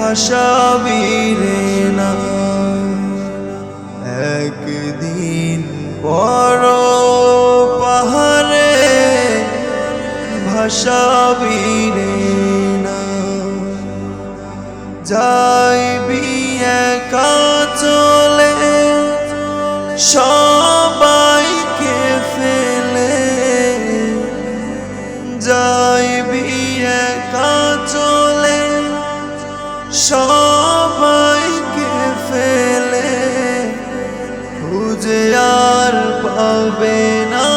ভাষাবীরে না। একদিন বড় পাহাড়ে ভাষাবীরে না। যাইবি একা চলে সবাইকে সবাইকে ফেলে, খুঁজে আর পাবে না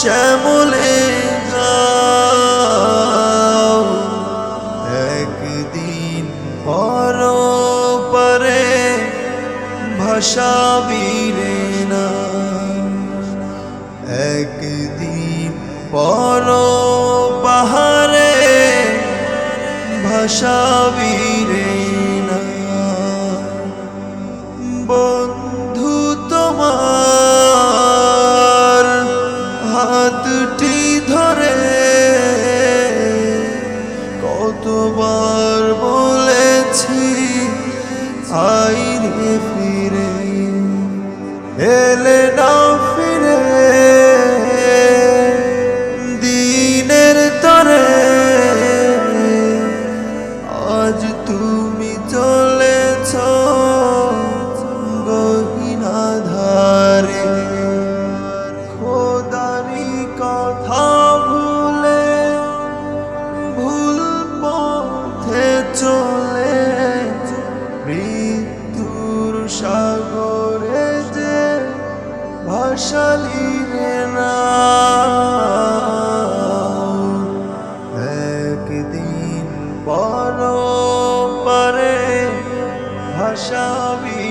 শ্যামলে যাও। একদিন পর পরে ভাষাবীরে না। একদিন পর ভাষাবীরে না। বন্ধু তোমার হাতটি ধরে কতবার বলেছি আইরে ফিরে এলে না ভাসালি রে না একদিন পর পারে ভাসাবি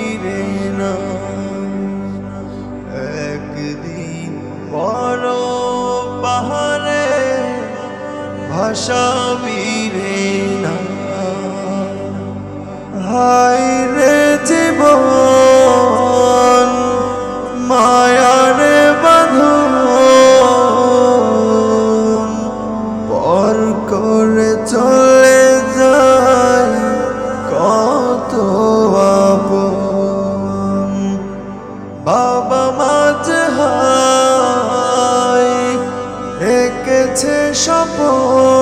একদিন বড় পাহাড়ে ভাসাবি রে না হায় রে জীবন এঁকেছে স্বপন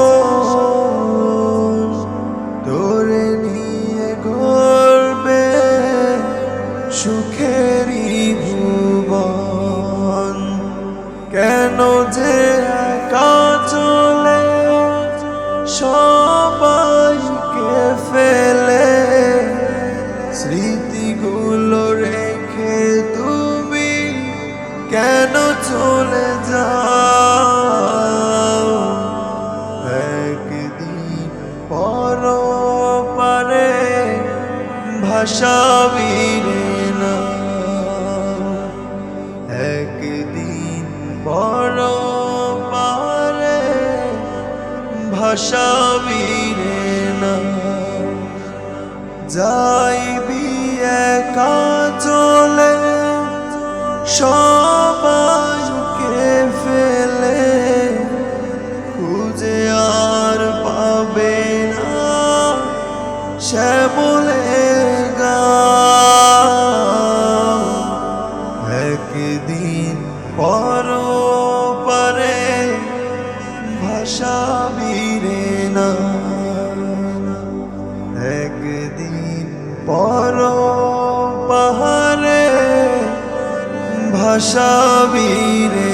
ভাষাবীরে না একদিন পর পারে ভাষাবীরে না যাইবি একা চলে সবাইকে ভাষাবীরে না। একদিন পর পাহাড়ে ভাষাবীরে